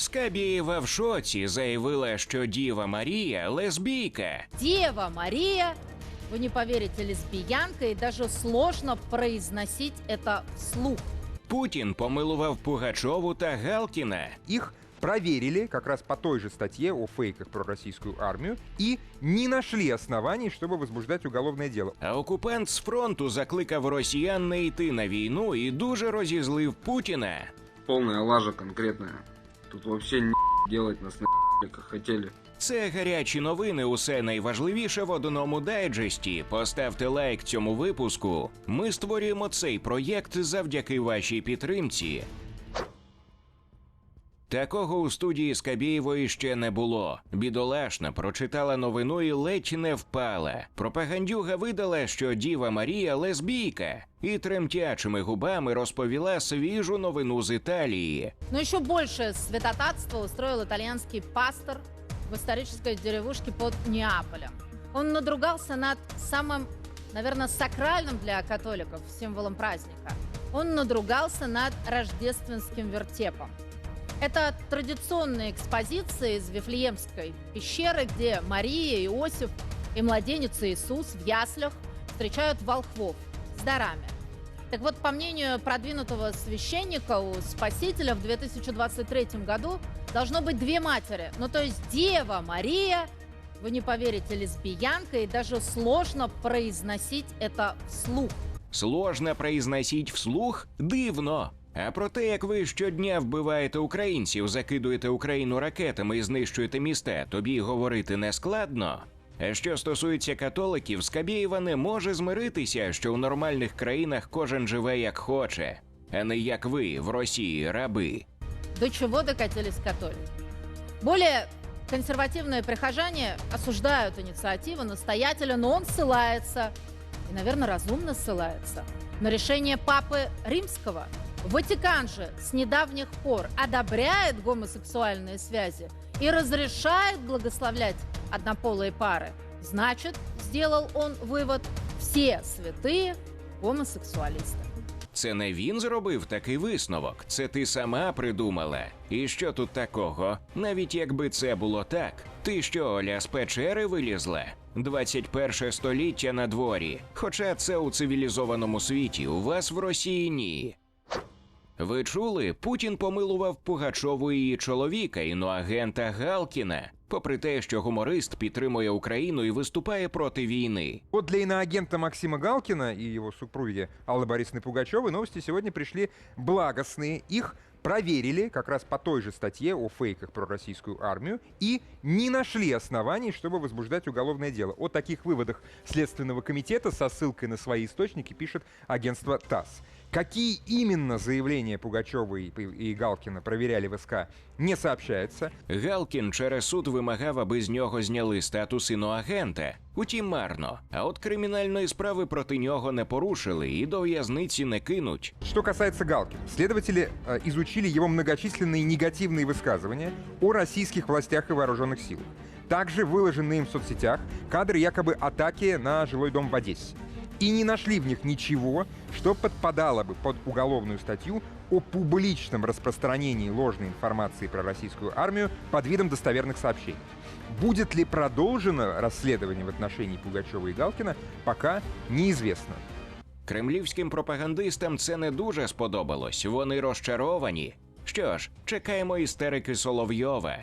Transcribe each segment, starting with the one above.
Скабєєва в шоці заявила, що Діва Марія лесбійка. Дева Мария, вы не поверите, лесбиянка, и даже сложно произносить это вслух. Путін помилував Пугачову та Галкіна. Их проверили как раз по той же статье о фейках про российскую армию и не нашли оснований, чтобы возбуждать уголовное дело. А окупант з фронту закликав росіян не йти на війну і дуже розізлив Путіна. Полная лажа конкретная. Тут вообще не делать нас на як хотели. Це гарячі новини. Усе найважливіше в одному дайджесті. Поставте лайк цьому випуску. Ми створюємо цей проєкт завдяки вашій підтримці. Такого у студії Скабєєвої ще не було. Бідолашна прочитала новину і ледь не впала. Пропагандюга видала, що Діва Марія лесбійка, і тремтячими губами розповіла свіжу новину з Італії. Но еще больше святотатства устроил итальянский пастор в исторической деревушке под Неаполем. Он надругался над самым, наверное, сакральным для католиков символом праздника. Он надругался над рождественским вертепом. Это традиционная экспозиция из Вифлеемской пещеры, где Мария, Иосиф и младенец Иисус в яслях встречают волхвов с дарами. Так вот, по мнению продвинутого священника, у Спасителя в 2023 году должно быть две матери. Ну, то есть Дева Мария, вы не поверите, лесбиянка, и даже сложно произносить это вслух. Сложно произносить вслух дивно. А про те, як ви щодня вбиваєте українців, закидуєте Україну ракетами і знищуєте міста, тобі говорити не складно. А що стосується католиків, Скабєєва не може змиритися, що у нормальних країнах кожен живе як хоче, а не як ви в Росії раби. До чего докатились католики? Более консервативные прихожане осуждают инициативу настоятеля, но он ссылается, и, наверное, разумно ссылается, на решение Папы Римского. Ватикан же с недавних пор одобряет гомосексуальные связи и разрешает благословлять однополые пары. Значит, сделал он вывод, все святые гомосексуалисты. Це не він зробив такий висновок, це ти сама придумала. І що тут такого? Навіть якби це було так, ти що, Оля, з печери вилізла? 21 століття на дворі. Хоча це у цивілізованому світі, у вас в Росії ні. Ви чули, Путін помилував Пугачову і її чоловіка, іноагента Галкіна, попри те, що гуморист підтримує Україну і виступає проти війни. Вот для иноагента Максима Галкина и его супруги Аллы Борисовны Пугачевой новости сегодня пришли благостные. Их проверили как раз по той же статье о фейках про российскую армию и не нашли оснований, чтобы возбуждать уголовное дело. О таких выводах Следственного комитета со ссылкой на свои источники пишет агентство ТАСС. Какие именно заявления Пугачевой и Галкина проверяли в СК, не сообщается. Галкін через суд вимагав, аби з нього зняли статус іноагента. Утім, марно. А от кримінальної справи проти нього не порушили і до в'язниці не кинуть. Что касается Галкина, следователи э, изучили его многочисленные негативные высказывания о российских властях и вооруженных силах. Также выложенные им в соцсетях кадры якобы атаки на жилой дом в Одессе. И не нашли в них ничего, что подпадало бы под уголовную статью о публичном распространении ложной информации про российскую армию под видом достоверных сообщений. Будет ли продолжено расследование в отношении Пугачева и Галкина, пока неизвестно. Кремлівським пропагандистам це не дуже сподобалось. Вони розчаровані. Що ж, чекаємо істерики Соловйова.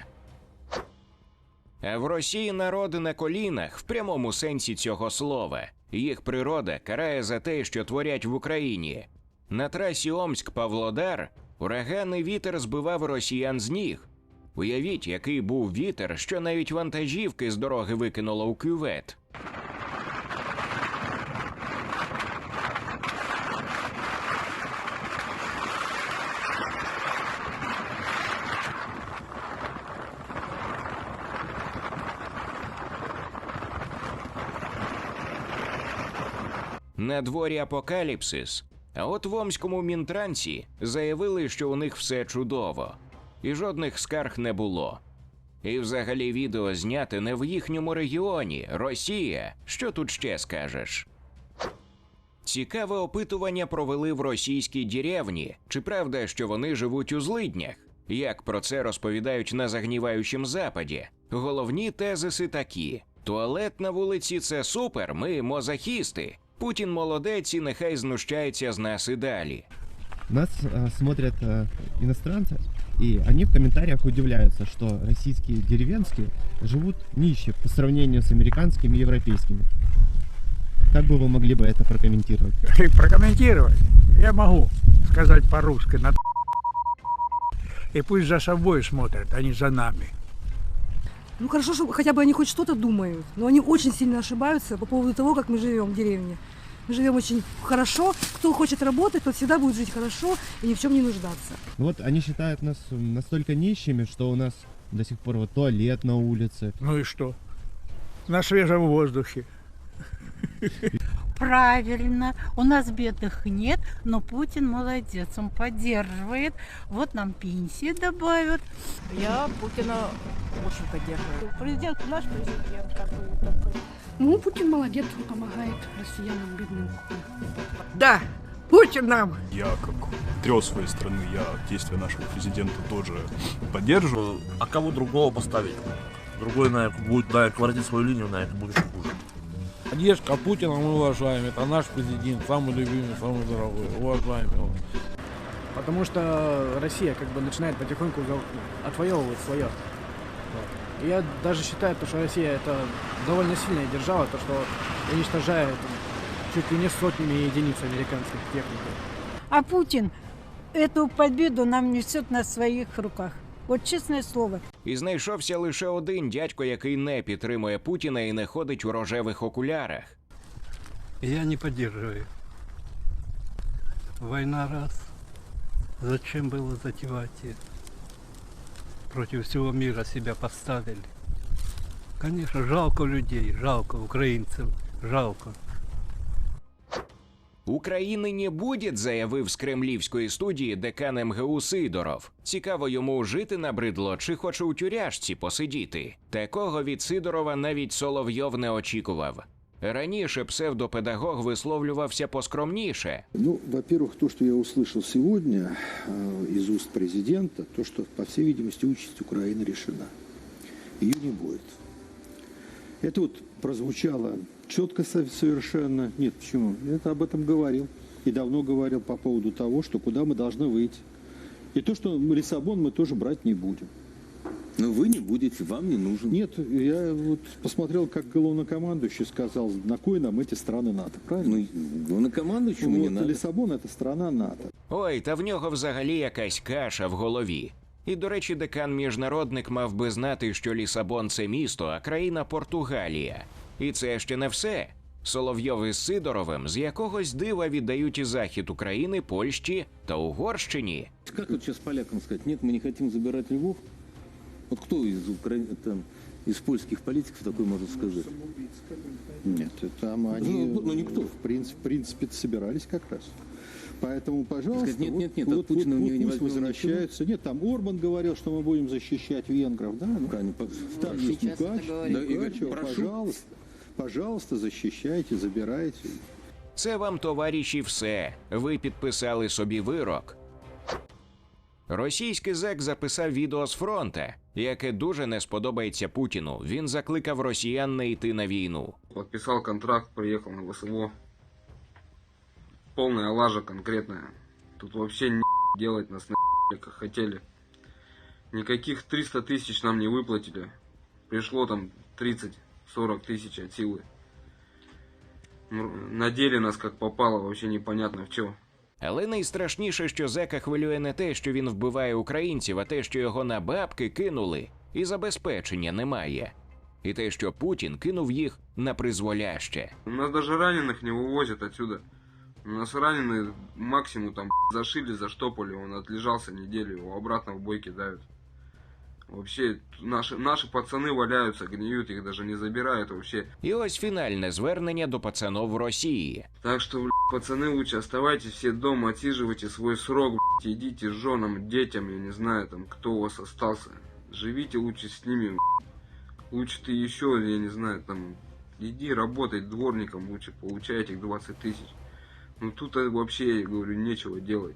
А в Росії народ на колінах в прямому сенсі цього слова. Їх природа карає за те, що творять в Україні. На трасі Омськ-Павлодар ураганний вітер збивав росіян з ніг. Уявіть, який був вітер, що навіть вантажівки з дороги викинуло у кювет. Дворі апокаліпсис. А от в Омському мінтрансі заявили, що у них все чудово, і жодних скарг не було. І взагалі відео зняте не в їхньому регіоні, Росія. Що тут ще скажеш? Цікаве опитування провели в російській деревні. Чи правда, що вони живуть у злиднях? Як про це розповідають на загніваючому западі? Головні тезиси такі: туалет на вулиці це супер, ми мозахісти. Путін молодець і нехай знущається з нас і далі. Нас э, смотрят э, иностранцы, и они в комментариях удивляются, что российские деревенские живут нище по сравнению с американскими и европейскими. Как бы вы могли бы это прокомментировать? прокомментировать я могу сказать по-русски. На и пусть за собой смотрят, а не за нами. Ну хорошо, что хотя бы они хоть что-то думают, но они очень сильно ошибаются по поводу того, как мы живем в деревне. Мы живем очень хорошо. Кто хочет работать, тот всегда будет жить хорошо и ни в чем не нуждаться. Ну Вот они считают нас м, настолько нищими, что у нас до сих пор вот туалет на улице. Ну и что? На свежем воздухе. Правильно, у нас бедных нет, но Путин молодец, он поддерживает. Вот нам пенсии добавят. Я Путина очень поддерживаю. Президент наш президент какой такой. Ну, Путин молодец, он помогает россиянам бедным. Да, Путин нам Я, как патриот своей страны, я действия нашего президента тоже поддерживаю. А кого другого поставить? Другой, наверное, будет наверное, квартить свою линию, наверное, будет. Поддержка Путина мы уважаем. Это наш президент, самый любимый, самый дорогой. Уважаем его. Потому что Россия как бы начинает потихоньку отвоевывать свое. Вот. И я даже считаю, то, что Россия это довольно сильная держава, то, что уничтожает чуть ли не сотнями единиц американских техники. А Путин эту победу нам несет на своих руках. Вот честное слово. І знайшовся лише один дядько, який не підтримує Путіна і не ходить у рожевих окулярах. Я не поддерживаю. Война раз. Зачем было затевать ее? Против всего мира себя поставили. Конечно, жалко людей, жалко украинцев, жалко. України не буде, заявив з кремлівської студії декан МГУ Сидоров. Цікаво йому жити набридло чи хоче у тюряшці посидіти. Такого від Сидорова навіть Соловйов не очікував. Раніше псевдопедагог висловлювався поскромніше. Ну, во-первых, то, что я услышал сегодня э, из уст президента, то, что, по всей видимости, участь Украины решена. Ее не будет. Это вот прозвучало четко со- совершенно. Нет, почему? Я это об этом говорил. И давно говорил по поводу того, что куда мы должны выйти. И то, что Лиссабон мы тоже брать не будем. Но вы не будете, вам не нужен. Нет, я вот посмотрел, как главнокомандующий сказал, на кой нам эти страны НАТО, правильно? Ну, на команду Вот, Лиссабон это страна НАТО. Ой, та в нього взагалі якась каша в голові. І, до речі, декан міжнародник мав би знати, що Лісабон це місто, а країна Португалія. І це ще не все. Соловйов із Сидоровим з якогось дива віддають і захід України, Польщі та Угорщині. Как вот сейчас полякам сказать, нет, мы не хотим забирать Львов? Вот кто из, Укра... там, из польских политиков такой может сказать? Нет, это там они, Ну, ну, никто. в принципе, в принципе собирались как раз. Поэтому, пожалуйста, Сказать, нет, вот, нет, нет, вот, от Путина вот, не- вот не пусть возвращаются. Нет, там Орбан говорил, что мы будем защищать венгров, да? Ну, там есть Мукач, Да, Игорь, прошу. пожалуйста, пожалуйста, защищайте, забирайте. Це вам, товариші, все. Ви підписали собі вирок. Російський зек записав відео з фронта, яке дуже не сподобається Путіну. Він закликав росіян не йти на війну. Подписал контракт, приехал на ВСВО Полная лажа конкретная. Тут вообще не делать нас на как хотели. Никаких 300 тысяч нам не выплатили. Пришло там 30-40 тысяч от силы. М, Надели нас как попало, вообще непонятно в чем. Але найстрашніше, що зека хвилює не те, що він вбиває українців, а те, що його на бабки кинули, і забезпечення немає. І те, що Путін кинув їх на призволяще. У нас даже раненых не вывозят отсюда. У нас раненые максимум там зашили, заштопали, он отлежался неделю, его обратно в бой кидают. Вообще, наши, наши пацаны валяются, гниют, их даже не забирают вообще. І ось фінальне звернення до пацанов в Росії. Так что, блядь, пацаны, лучше оставайтесь все дома, отсиживайте свой срок, блядь, идите с женам, детям, я не знаю, там, кто у вас остался. Живите лучше с ними, блядь. Лучше ты еще, я не знаю, там, иди работай дворником лучше, получай этих 20 тысяч. Ну тут э, вообще, я говорю, нечего делать.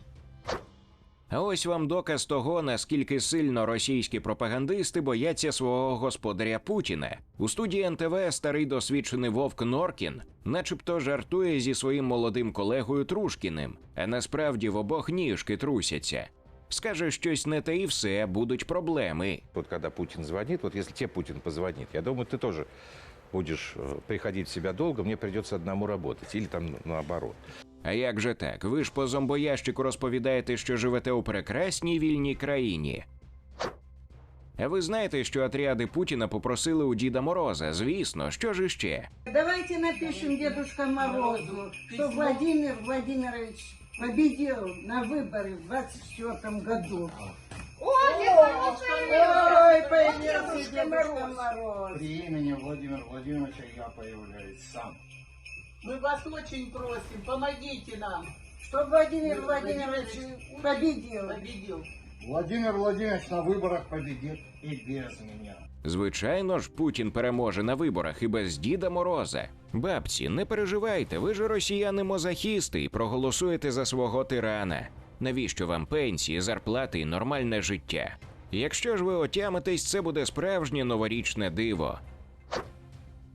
А ось вам доказ того, наскільки сильно російські пропагандисти бояться свого господаря Путіна. У студії НТВ старий досвідчений Вовк Норкін, начебто жартує зі своїм молодим колегою Трушкіним, а насправді в обох ніжки трусяться. Скаже щось не те і все, будуть проблеми. Вот когда Путин звонит, вот если тебе Путин позвонит, я думаю, ты тоже будешь э, приходить в себя долго, мне придется одному работать. Или там наоборот. А як же так? Ви ж по зомбоящику розповідаєте, що живете у прекрасній вільній країні. А ви знаєте, що отряди Путіна попросили у Діда Мороза? Звісно, що ж іще? Давайте напишем Дедушка Морозу, что Владимир Владимирович победил на выборы в 24 году. Ой, появился Дедушка Мороз. При имени Владимира Владимировича я появляюсь сам. Мы вас очень просим, помогите нам, чтобы Владимир Владимирович победил. Победил. Владимир Владимирович на выборах победит и без меня. Звичайно ж, Путін переможе на виборах і без Діда Мороза. Бабці, не переживайте, ви ж росіяни-мозахісти і проголосуєте за свого тирана. Навіщо вам пенсії, зарплати і нормальне життя? Якщо ж ви отямитесь, це буде справжнє новорічне диво.